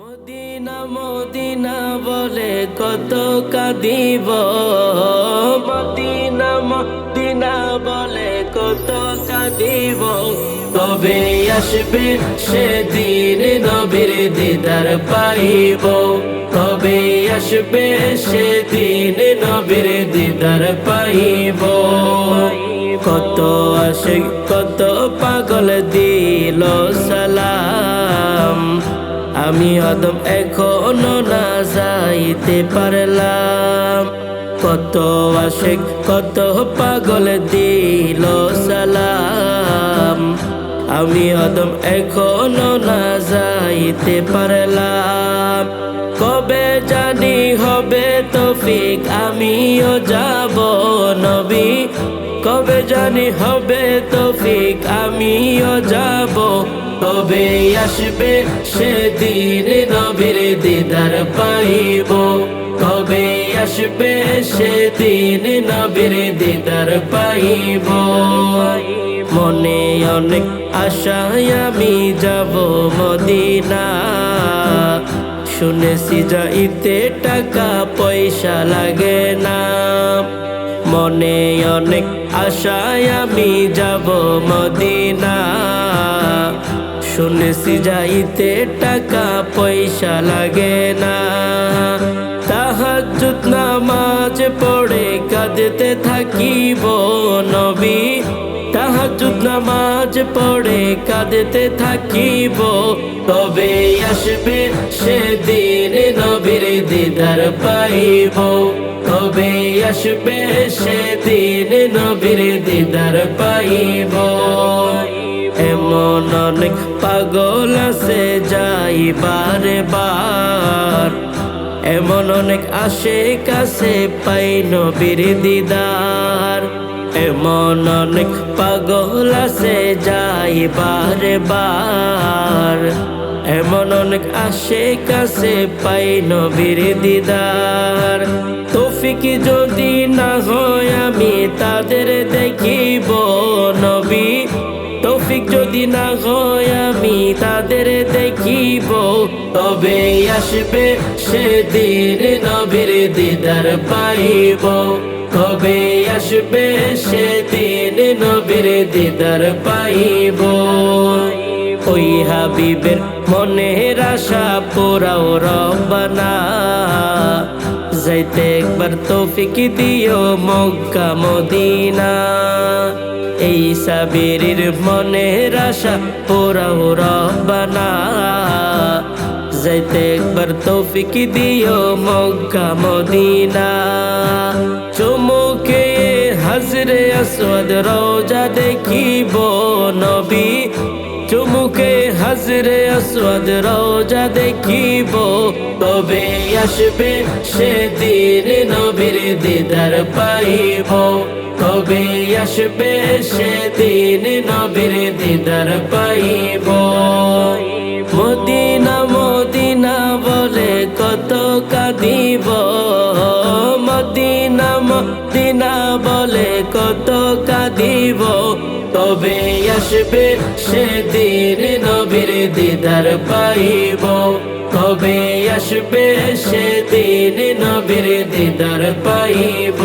Medina Medina বলে কত কাঁদিব। Medina Medina বলে কত কাঁদিব। তবে আসবে সেদিন নবীর দিদার পাইব তবে আসবে সেদিন নবীর দিদার পাইব কত আসে কত পাগল দিল আমি অদম এখনও না যাইতে পারলাম। কত আশেক, কত পাগল দিল সালাম। আমি অদম এখনও না যাইতে পারলাম। কবে জানি হবে তফিক, আমিও যাব নবী কবে জানি হবে তফিক, আমিও যাব। তবে আসবে সেদিন নবীর দিদার পাইব। কবে আসবে সেদিন নবীর দিদার পাইব। মনে অনেক আশায় আমি যাব মদিনা। শুনেছি যাইতে টাকা পয়সা লাগে না। মনে অনেক আশায় আমি যাব মদিনা। শুনেছি যাইতে টাকা পয়সা লাগে না। তাহাজুদ নামাজ পড়ে কাঁদতে থাকিব নবী। তাহাজুদ নামাজ পড়ে কাঁদতে থাকিব। তবে আসবে সেদিন নবীর দিদার পাইব। তবে আসবে সেদিন নবীর দিদার পাইব। এমন অনেক পাগল আছে যাই বারে বার এমন অনেক আসে কাছে পাই নবীর দিদার। এমন অনেক পাগল আছে, যাই বারে বার। এমন অনেক আসে কাছে পাই নবীর দিদার। তৌফিক যদি না হয়, আমি তাদের দেখিব নবী। তৌফিক যদি না হয়, আমি তাদের দেখিব তবে আসবে সেদিন নবীর দিদার পাইব। তবে আসবে সেদিন নবীর দিদার পাইব। ওই হাবিবের মনের আশা পোরাও রবানা যাইতে একবার তৌফিক দিও মক্কা মদিনা এই সাবিরির মনের আশা পোরাও রবানা যাইতে একবার তৌফিক দিও মক্কা মদিনা চুমুকে হাজরে আসওয়াদ রোজা দেখিব নবী হাজরে আসওয়াদ রোজা দেখিব তবে আসবে সেদিন নবীর দিদার পাইব। তবে আসবে সেদিন নবীর দিদার পাইব। মদিনা বলে কত কাঁদিব, তবে আসবে সেদিন নবীর দিদার পাইব। তবে আসবে সেদিন নবীর দিদার পাইব।